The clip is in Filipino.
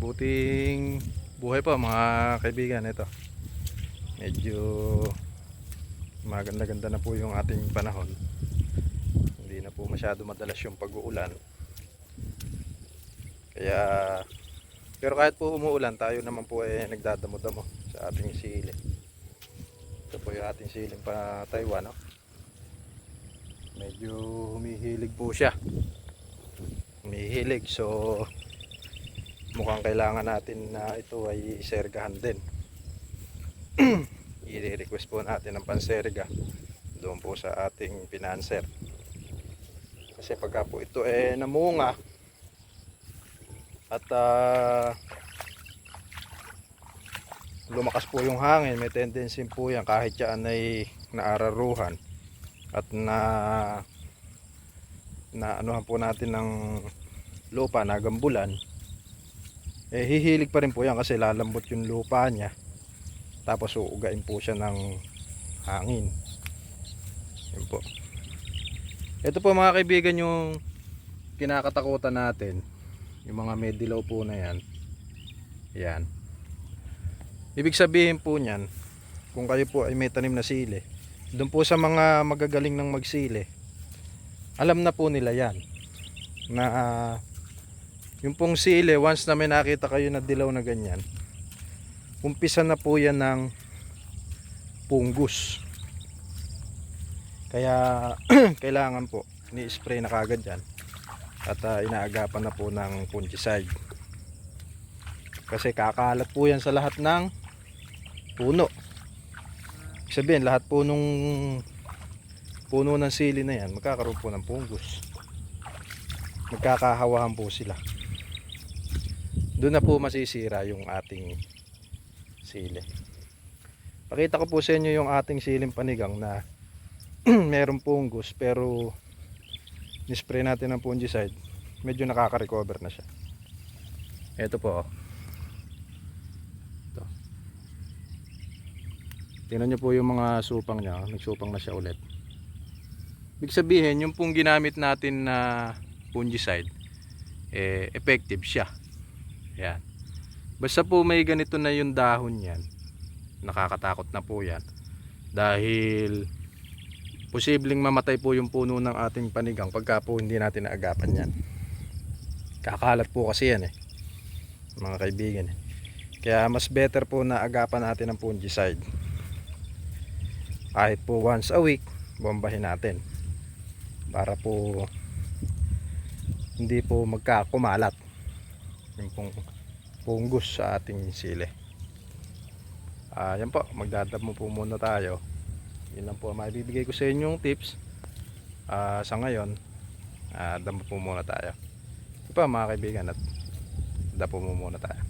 Mabuting buhay po mga kaibigan ito. Medyo maganda-ganda na po yung ating panahon. Hindi na po masyado madalas yung pag-uulan. Kaya pero kahit po umuulan, tayo naman po ay nagdadamo-damo sa ating sili. Ito po yung ating siling pa Taiwan, no? Medyo humihilig po siya. Humihilig, so mukhang kailangan natin na ito ay isergahan din. I-request po natin ng panserga doon po sa ating pinanser. Kasi pagka po ito eh namunga at ah, lumakas po yung hangin, may tendency po yan kahit yan ay naararuhan at na na anuhan po natin ng lupa na gambulan eh hihilig pa rin po yan kasi lalambot yung lupa niya. Tapos uugain po siya ng hangin. Yun po. Ito po mga kaibigan yung kinakatakutan natin. Yung mga medilaw po na yan. Yan. Ibig sabihin po niyan kung kayo po ay may tanim na sili doon po sa mga magagaling ng magsili alam na po nila yan na ah, yung pong sili once na may nakita kayo na dilaw na ganyan umpisa na po yan ng punggus kaya kailangan po ni-spray na kagad yan. At ah, inaagapan na po ng fungicide. Kasi kakalat po yan sa lahat ng puno. Sabihin lahat po nung puno ng sili na yan magkakaroon po ng fungus. Magkakahawahan po sila doon na po masisira yung ating sili pakita ko po sa inyo yung ating siling panigang na meron fungus pero nispray natin ng fungicide medyo nakaka-recover na siya ito po oh. ito tingnan nyo po yung mga supang niya oh. nagsupang na siya ulit Ibig sabihin, yung pong ginamit natin na fungicide, eh, effective siya. Yan. Basta po may ganito na yung dahon yan, nakakatakot na po yan. Dahil, posibleng mamatay po yung puno ng ating panigang pagka po hindi natin naagapan yan. Kakalat po kasi yan eh, mga kaibigan. eh. Kaya mas better po na agapan natin ng fungicide. Kahit po once a week, bombahin natin para po hindi po magkakumalat yung pong fungus sa ating sili. Ah yan po magdadamo po muna tayo. Yun lang po maibibigay ko sa inyong tips. Ah sa ngayon ah damo po muna tayo. Ito pa mga kaibigan at dapo mo muna tayo